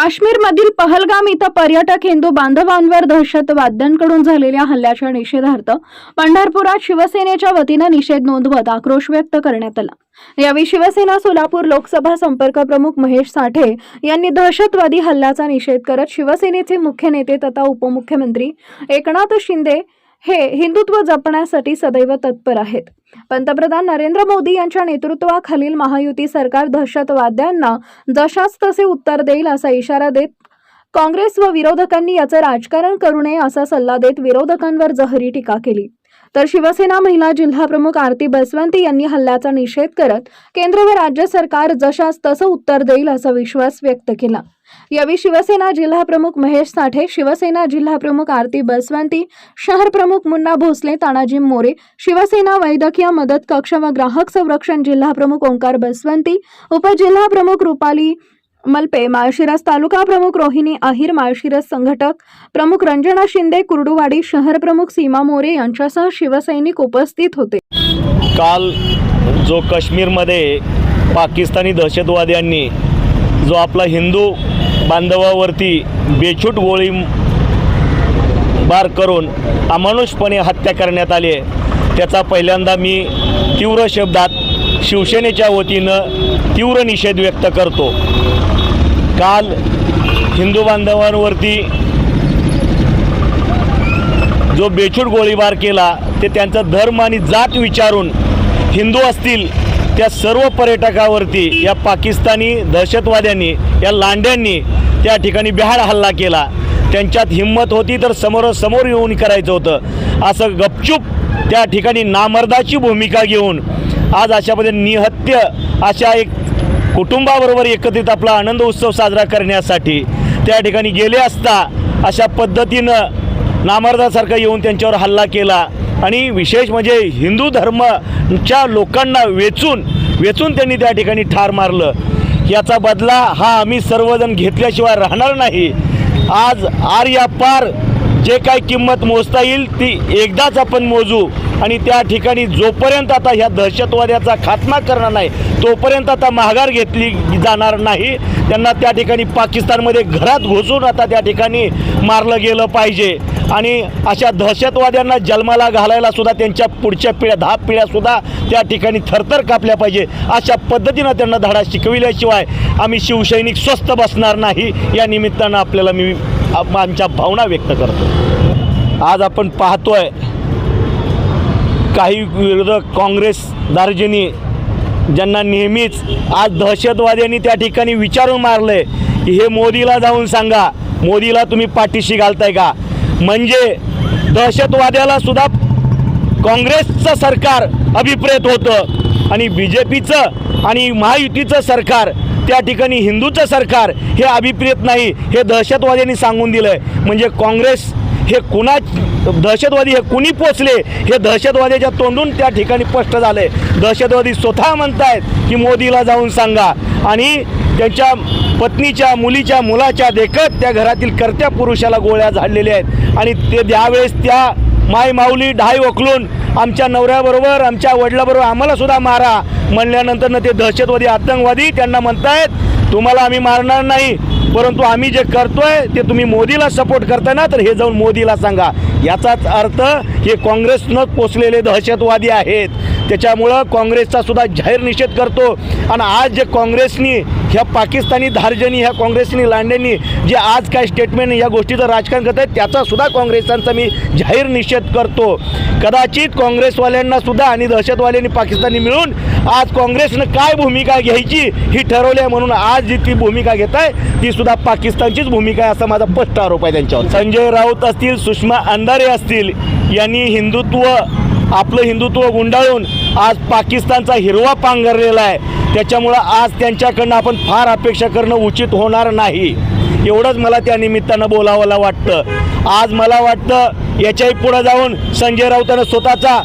काश्मीरमधील पहलगाम इथं पर्यटक हिंदू बांधवांवर दहशतवाद्यांकडून झालेल्या हल्ल्याच्या निषेधार्थ पंढरपुरात शिवसेनेच्या वतीनं निषेध नोंदवत आक्रोश व्यक्त करण्यात आला. यावेळी शिवसेना सोलापूर लोकसभा संपर्क प्रमुख महेश साठे यांनी दहशतवादी हल्ल्याचा निषेध करत शिवसेनेचे मुख्य नेते तथा उपमुख्यमंत्री एकनाथ शिंदे हे हिंदुत्व जपण्यासाठी सदैव तत्पर आहेत. पंतप्रधान नरेंद्र मोदी यांच्या नेतृत्वाखालील महायुती सरकार दहशतवाद्यांना जशास तसे उत्तर देईल असा इशारा देत काँग्रेस व विरोधकांनी याचं राजकारण करू नये असा सल्ला देत विरोधकांवर जहरी टीका केली. तर शिवसेना महिला जिल्हाप्रमुख आरती बसवंती यांनी हल्ल्याचा निषेध करत केंद्र व राज्य सरकार जशास तसं उत्तर देईल असा विश्वास व्यक्त केला. यावेळी शिवसेना जिल्हा प्रमुख महेश साठे शिवसेना जिल्हा प्रमुख आरती बसवंती शहर प्रमुख मुन्ना भोसले तानाजी मोरे शिवसेना वैद्यकीय मदत कक्ष व ग्राहक संरक्षण जिल्हा प्रमुख ओंकार बसवंती उपजिल्हा प्रमुख रुपाली मल्पे माळशिरस तालुका प्रमुख रोहिणी अहिर माळशिरस संघटक प्रमुख रंजना शिंदे कुर्डुवाडी शहर प्रमुख सीमा मोरे यांच्यासह शिवसैनिक उपस्थित होते. काल जो काश्मीरमध्ये पाकिस्तानी दहशतवाद्यांनी जो आपला हिंदू बांधवावरती बेछूट गोळी बार करून अमानुषपणे हत्या करण्यात आली आहे. त्याचा पहिल्यांदा मी तीव्र शब्दात शिवसेनेच्या वतीनं तीव्र निषेध व्यक्त करतो. काल हिंदू बांधवांवरती जो बेछूट गोळीबार केला ते त्यांचा धर्म आणि जात विचारून हिंदू असतील त्या सर्व पर्यटकावरती या पाकिस्तानी दहशतवाद्यांनी या लांड्यांनी त्या ठिकाणी बिहाड हल्ला केला. त्यांच्यात हिंमत होती तर समोरासमोर येऊन करायचं होतं. असं गपचूप त्या ठिकाणी नामर्दाची भूमिका घेऊन आज अशामध्ये निहत्य अशा एक कुटुंबाबरोबर एकत्रित आपला आनंद उत्सव साजरा करण्यासाठी त्या ठिकाणी गेले असता अशा पद्धतीनं नामर्दासारखा येऊन त्यांच्यावर हल्ला केला. आणि विशेष म्हणजे हिंदू धर्मच्या लोकांना वेचून वेचून त्यांनी त्या ठिकाणी ठार मारलं. याचा बदला हा आम्ही सर्वजण घेतल्याशिवाय राहणार नाही. आज आर या पार जे काय किंमत मोजता येईल ती एकदाच आपण मोजू. आणि त्या ठिकाणी जोपर्यंत आता ह्या दहशतवाद्याचा खात्मा करणार नाही तोपर्यंत आता माघार घेतली जाणार नाही. त्यांना त्या ठिकाणी पाकिस्तानमध्ये घरात घुसून आता त्या ठिकाणी मारलं गेलं पाहिजे. आणि अशा दहशतवाद्यांना जन्माला घालायला सुद्धा त्यांच्या पुढच्या पिढ्या दहा पिढ्यासुद्धा त्या ठिकाणी थरथर कापल्या पाहिजे. अशा पद्धतीनं त्यांना धडा शिकविल्याशिवाय आम्ही शिवसैनिक स्वस्त बसणार नाही. या निमित्तानं आपल्याला मी आमच्या भावना व्यक्त करतो. आज आपण पाहतोय काही विरोधक काँग्रेस दार्जिनी ज्यांना नेहमीच आज दहशतवाद्यांनी त्या ठिकाणी विचारून मारले की हे मोदीला जाऊन सांगा. मोदीला तुम्ही पाठीशी घालताय का? म्हणजे दहशतवाद्याला सुद्धा काँग्रेसचं सरकार अभिप्रेत होतं. आणि बी जे पीचं आणि महायुतीचं सरकार त्या ठिकाणी हिंदूचं सरकार हे अभिप्रेत नाही हे दहशतवाद्यांनी सांगून दिलं आहे म्हणजे काँग्रेस हे कुणा दहशतवादी हे कुणी पोचले? हे दहशतवाद्याच्या तोंडून त्या ठिकाणी स्पष्ट झाले दहशतवादी स्वतः म्हणतायत की मोदीला जाऊन सांगा. आणि त्यांच्या पत्नीच्या मुलीच्या मुलाच्या देखत त्या घरातील कर्त्या पुरुषाला गोळ्या झाडलेल्या आहेत. आणि ते त्यावेळेस त्या माय माऊली ढाय वकलून आमच्या नवऱ्याबरोबर आमच्या वडिलाबरोबर आम्हाला सुद्धा मारा म्हणल्यानंतर ते दहशतवादी आतंकवादी त्यांना म्हणतायत तुम्हाला आम्ही मारणार नाही. परंतु आम्ही जे करतोय ते तुम्ही मोदीला सपोर्ट करताय ना तर हे जाऊन मोदीला सांगा. याचाच अर्थ हे काँग्रेसनं पोचलेले दहशतवादी आहेत. त्याच्यामुळं काँग्रेसचा सुद्धा जाहीर निषेध करतो. आणि आज जे काँग्रेसनी ह्या पाकिस्तानी धार्जनी ह्या काँग्रेसनी लांडेंनी जे आज काय स्टेटमेंट या गोष्टीचं राजकारण करत आहेत त्याचासुद्धा काँग्रेसांचा मी जाहीर निषेध करतो. कदाचित काँग्रेसवाल्यांनासुद्धा आणि दहशतवाल्यांनी पाकिस्तानी मिळून आज काँग्रेसनं काय भूमिका घ्यायची ही ठरवली आहे म्हणून आज जी ती भूमिका घेत आहे ती सुद्धा पाकिस्तानचीच भूमिका आहे असा माझा स्पष्ट आरोप आहे त्यांच्यावर. संजय राऊत असतील सुषमा अंधारे असतील यांनी हिंदुत्व आपलं हिंदुत्व गुंडाळून आज पाकिस्तानचा हिरवा पांघरलेला आहे. त्याच्यामुळं आज त्यांच्याकडनं आपण फार अपेक्षा करणं उचित होणार नाही. एवढंच मला त्या निमित्तानं बोलावं वाटतं. आज मला वाटतं याच्याही पुढं जाऊन संजय राऊतानं स्वतःचा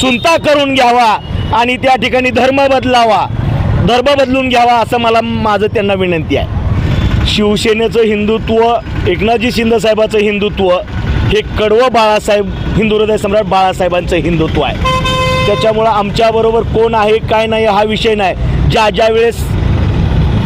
सुनता करून घ्यावा आणि त्या ठिकाणी धर्म बदलावा. धर्म बदलून घ्यावा असं मला माझं त्यांना विनंती आहे. शिवसेनेचं हिंदुत्व एकनाथजी शिंदेसाहेबाचं हिंदुत्व हे कडवं बाळासाहेब हिंदू हृदय सम्राट बाळासाहेबांचं हिंदुत्व आहे. त्याच्यामुळं आमच्याबरोबर कोण आहे काय नाही हा विषय नाही. ज्या ज्या वेळेस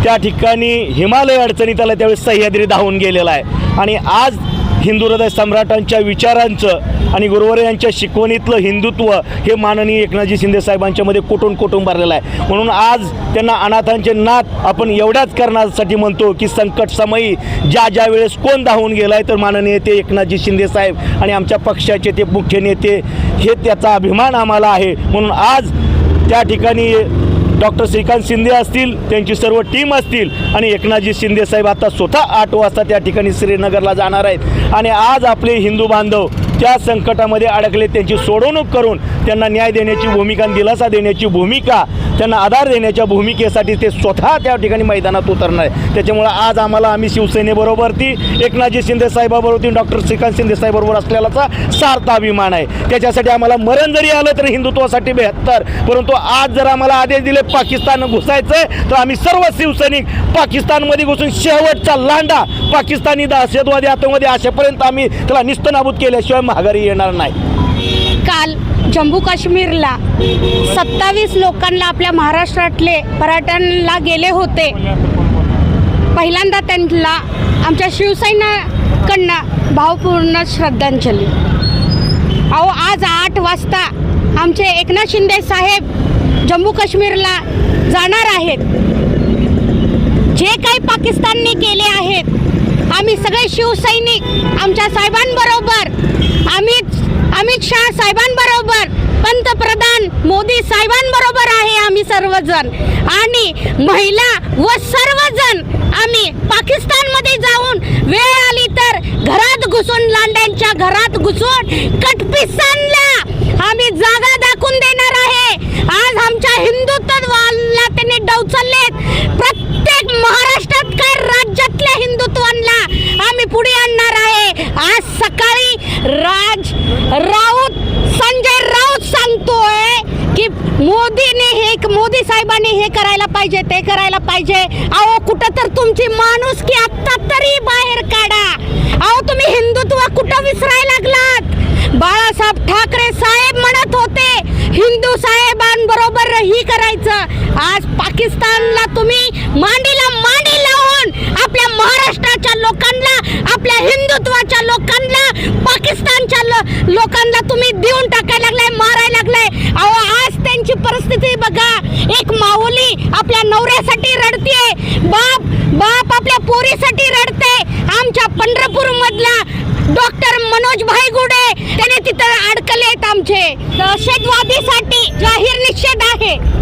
त्या ठिकाणी हिमालय अडचणीत त्याला त्यावेळेस सह्याद्री धावून गेलेला आहे. आणि आज हिंदू हृदय सम्राटांच्या विचारांचं आणि गुरुवारे यांच्या शिकवणीतलं हिंदुत्व हे माननीय एकनाथजी शिंदे साहेबांच्यामध्ये कुठून कुठून भरलेलं आहे. म्हणून आज त्यांना अनाथांचे नाथ आपण एवढ्याच करण्यासाठी म्हणतो की संकट समयी ज्या ज्या वेळेस कोण धावून गेला आहे तर माननीय ते एकनाथजी शिंदे साहेब आणि आमच्या पक्षाचे ते मुख्य नेते हे त्याचा अभिमान आम्हाला आहे. म्हणून आज त्या ठिकाणी डॉक्टर श्रीकांत शिंदे असतील त्यांची सर्व टीम असतील आणि एकनाथजी शिंदे साहेब आता स्वतः आठ वाजता त्या ठिकाणी श्रीनगरला जाणार आहेत. आणि आज आपले हिंदू बांधव त्या संकटामध्ये अडकले त्यांची सोडवणूक करून त्यांना न्याय देण्याची भूमिका दिलासा देण्याची भूमिका त्यांना आधार देण्याच्या भूमिकेसाठी ते स्वतः त्या ठिकाणी मैदानात उतरणार आहे. त्याच्यामुळं आज आम्हाला आम्ही शिवसेनेबरोबर ती एकनाथजी शिंदे साहेबाबरोबर ती डॉक्टर श्रीकांत शिंदे साहेबाबरोबर असलेलाचा सार्थ अभिमान आहे. त्याच्यासाठी आम्हाला मरण जरी आलं तरी हिंदुत्वासाठी बेहत्तर परंतु आज जर आम्हाला आदेश दिले पाकिस्तान घुसायचंय तर आम्ही सर्व शिवसैनिक पाकिस्तानमध्ये घुसून शेवटचा लांडा पाकिस्तानी दहशतवादी आतंकवादी अशापर्यंत आम्ही त्याला निस्तनाबूत केल्याशिवाय माघारी येणार नाही. काल जम्मू काश्मीरला सत्तावीस लोकांना आपल्या महाराष्ट्रातले पर्यटनला गेले होते. पहिल्यांदा त्यांना आमच्या शिवसेनाकडनं भावपूर्ण श्रद्धांजली. अहो आज आठ वाजता आमचे एकनाथ शिंदे साहेब जम्मू काश्मीरला जाणार आहेत. जे काही पाकिस्तानने केले आहेत आम्ही सगळे शिवसैनिक आमच्या साहेबांबरोबर अमित अमित शहा साहेबांबरोबर पंतप्रधान मोदी साहेबांबरोबर आहे आम्ही सर्वजण. आणि महिला व सर्वजण आम्ही पाकिस्तानमध्ये जाऊन वेळ आली तर घरात घुसून लांड्यांच्या घरात घुसून कटपिसांना आम्ही जागा दाखवून देणार आहे. आज आमच्या हिंदुत्वाला त्यांनी डवचललेत. प्रत्येक महाराष्ट्रात काय राज्यातल्या हिंदुत्वांना आम्ही पुढे आणणार आहे? आज राज राऊत संजय राऊत सांगतोय की मोदीने हे मोदी साहेबांनी हे करायला पाहिजे ते करायला पाहिजे. अहो कुठं तर तुमची माणूस की आत्ता तरी बाहेर काढा. अहो तुम्ही हिंदुत्व कुठं विसरायला लागलात? बाळासाहेब ठाकरे साहेब म्हणत होते हिंदू साहेबांबरोबर ही करायचं. आज पाकिस्तानला तुम्ही मांडीला मांडी लावून आपल्या महाराष्ट्राच्या लोकांना आपल्या हिंदुत्वाच्या लोकांना पाकिस्तानच्या लो- लोकांना तुम्ही देऊन टाकायला लागलाय मारायला लागलाय. अहो आज त्यांची परिस्थिती बघा. एक माऊली आपल्या नवऱ्यासाठी रडते बाप बाप आपल्या पोरीसाठी रडते आमच्या पंढरपूर मधला डॉक्टर मनोज भाई गुडे त्याने तिथं अडकले आहेत आमचे. दहशतवादीसाठी जाहीर निषेध आहे.